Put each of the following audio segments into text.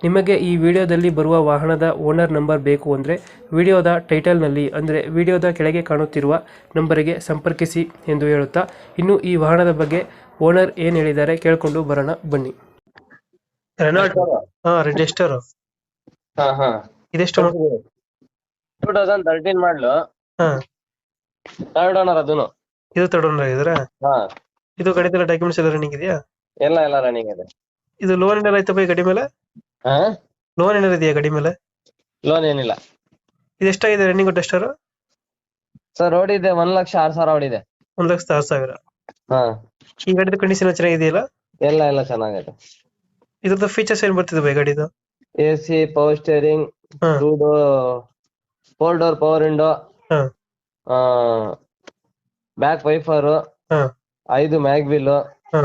ನಿಮಗೆ ಈ ವಿಡಿಯೋದಲ್ಲಿ ಬರುವ ವಾಹನದ ಓನರ್ ನಂಬರ್ ಬೇಕು ಅಂದರೆ ವಿಡಿಯೋದ ಟೈಟಲ್ನಲ್ಲಿ ಅಂದರೆ ವಿಡಿಯೋದ ಕೆಳಗೆ ಕಾಣುತ್ತಿರುವ ನಂಬರಿಗೆ ಸಂಪರ್ಕಿಸಿ ಎಂದು ಹೇಳುತ್ತಾ ಇನ್ನು ಈ ವಾಹನದ ಬಗ್ಗೆ ಓನರ್ ಏನು ಹೇಳಿದ್ದಾರೆ ಕೇಳಿಕೊಂಡು ಬರೋಣ ಬನ್ನಿ. ರೆನಾಲ್ಡ್ ಹಾ ರೆಜಿಸ್ಟರ್ ಹಾ ಹಾ. ಇದೆಷ್ಟು ಟೂ ತೌಸಂಡ್ ತರ್ಟೀನ್ ಮಾಡ್ಲು. ಹಾಂ. ಥರ್ಡ್ ಓನರ್ ಅದನ್ನು ಇದು ತಗೊಂಡ್ರೆ ಇದ್ರೆ ಹಾ. ಇದು ಗಾಡಿದೆಲ್ಲ ಡಾಕ್ಯುಮೆಂಟ್ಸ್ ಎಲ್ಲ ರನ್ನಿಂಗ್ ಇದೆಯಾ? ಎಲ್ಲ ಎಲ್ಲ ರನ್ನಿಂಗ್ ಇದೆ. ಇದು ಲೋನ್ ಏನಾರ ಆಯ್ತಾ ಬೈ ಗಾಡಿ ಮೇಲೆ? ಹಾ ಲೋನ್ ಏನಿದೆಯಾ ಇದೆಯಾ ಗಾಡಿ ಮೇಲೆ? ಲೋನ್ ಏನಿಲ್ಲ. ಇದೆಷ್ಟಾಗಿದೆ ರನ್ನಿಂಗ್ ಟೆಸ್ಟರ್ ಸರ್ ರೋಡ್ ಇದೆ ಒಂದ್ ಲಕ್ಷ ಆರ್ ಸಾವಿರ ಓಡಿದೆ. ಒಂದ್ ಲಕ್ಷದ ಆರು ಸಾವಿರ. ಹಾ. ಈ ಗಾಡಿದ ಕಂಡೀಷನ್ ಚೆನ್ನಾಗಿದೆಯಲ್ಲ? ಎಲ್ಲ ಎಲ್ಲ ಚೆನ್ನಾಗಿದೆ ಇದ್ರದ್ದು ಫೀಚರ್ಸ್ ಏನ್ ಬರ್ತಿದೆ ಬೈ ಗಾಡಿದು? ಎ ಸಿ ಪವರ್ ಸ್ಟೇರಿಂಗ್ ಹಾ. Two door four door power window ಹಾ ಬ್ಯಾಕ್ ವೈಫರ್ ಹಾ. ಐದು ಮ್ಯಾಗ್ ಬಿಲ್ ಹಾ.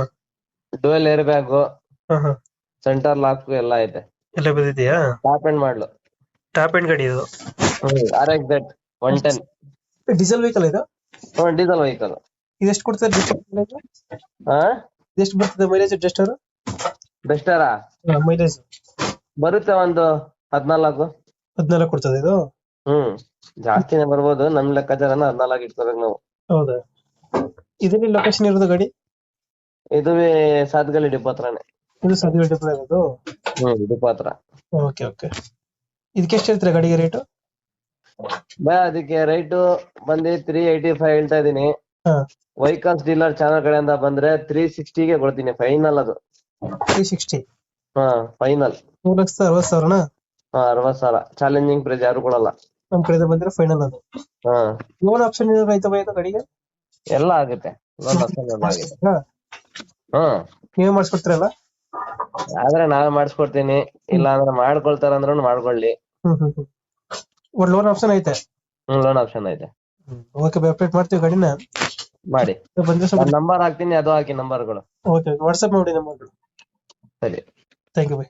ಡುವೆಲ್ ಏರ್ ಬ್ಯಾಗ್ ಹಾ ಹಾ. ಸೆಂಟರ್ ಲಾಕ್ ಎಲ್ಲ ಐತೆ. ಎಲ್ಲ ಬಂದಿದೆಯಾ ಟಾಪ್ ಎಂಡ್ ಮಾಡ್ಲು ಟಾಪ್ ಎಂಡ್ ಗಾಡಿ ಇದು. R X that one ten diesel vehicle ಇದು? ಡೀಸೆಲ್ ವೆಹಿಕಲ್ ಇದೆಷ್ಟು ಕೊಡ್ತದೆ ಹಾ ಎಷ್ಟು ಬರ್ತದೆ ಮೈಲೇಜ್ ಡೆಸ್ಟರ್ ಬೆಸ್ಟರಾ ಮೈಲೇಜ್ ಬರುತ್ತೆ ಒಂದು ಹದ್ನಾಲ್ಕು. ಹದಿನಾಲ್ಕು ಕೊಡ್ತದೆ ಇದು? ಹ್ಮ್ ಜಾಸ್ತಿನೇ ಬರ್ಬೋದು. ನಮ್ ಲೆಕ್ಕಾಚಾರನ ಹದಿನಾಲ್ಕು ಇಟ್ಕೋಬೇಕು ನಾವು. ಹೌದಾ? ಇದರಲ್ಲಿ ಲೊಕೇಶನ್ ಇರೋದು ಗಾಡಿ? ಇದುವೇ ಸಾತ್ಗಲಿ ಡಿಪೋ ಹತ್ರನೇ ಇದು ಸದ್ಯ ಡಿಪ್ಲೈ ಇರೋದು ಹ್ಮ್ ಪಾತ್ರ. ಹತ್ರ ಓಕೆ ಓಕೆ ಇದಕ್ಕೆ ಎಷ್ಟು ಹೇಳ್ತೀರಾ ಗಾಡಿಗೆ ರೇಟು ಬಾ ಅದಕ್ಕೆ ರೈಟು ಬಂದು ತ್ರೀ ಏಯ್ಟಿ ಫೈವ್ ಹೇಳ್ತಾ ಇದೀನಿ ಹಾ. ವೆಹಿಕಲ್ಸ್ ಡೀಲರ್ ಚಾನಲ್ ಕಡೆಯಿಂದ ಬಂದ್ರೆ ತ್ರೀ ಸಿಕ್ಸ್ಟಿಗೆ ಕೊಡ್ತೀನಿ ಫೈನಲ್ ಅದು. ತ್ರೀ ಸಿಕ್ಸ್ಟಿ ಹಾ ಫೈನಲ್ ಮೂರು ಲಕ್ಷದ ಅರವತ್ತು ಸಾವಿರನ? ಹಾ ಅರವತ್ ಸಾವಿರ. ಚಾಲೆಂಜಿಂಗ್ ಪ್ರೈಸ್ ಯಾರು ಕೊಡಲ್ಲ. ನಮ್ಮ ಕಡೆಯಿಂದ ಬಂದ್ರೆ ಫೈನಲ್ ಅದು. ಹಾ. ಲೋನ್ ಆಪ್ಷನ್ ಏನಾದ್ರು ಬೈ ಇದು ಗಾಡಿಗೆ? ಎಲ್ಲ ಆಗುತ್ತೆ. ಲೋನ್ ಆಗಿದೆ. ಹಾ. ನೀವೇ ಮಾಡಿಸ್ಕೊಡ್ತೀರಲ್ಲ? ಆದ್ರೆ ನಾವೇ ಮಾಡಿಸ್ಕೊಡ್ತೀನಿ. ಇಲ್ಲ ಅಂದ್ರೆ ಮಾಡ್ಕೊಳ್ತಾರ ಅಂದ್ರೂ ಮಾಡ್ಕೊಳ್ಳಿ ಒಂದು ಲೋನ್ ಆಪ್ಷನ್ ಐತೆ? ಲೋನ್ ಆಪ್ಷನ್ ಐತೆ. ಓಕೆ ಅಪ್ಡೇಟ್ ಮಾಡ್ತೀವಿ ಗಾಡಿನ. ಮಾಡಿ. ನಂಬರ್ ಹಾಕ್ತೀನಿ ಅದು ಹಾಕಿ ನಂಬರ್ಗಳು ಓಕೆ ವಾಟ್ಸ್ಆಪ್ ಮಾಡಿ ನಂಬರ್ಗಳು ಸರಿ. Thank you by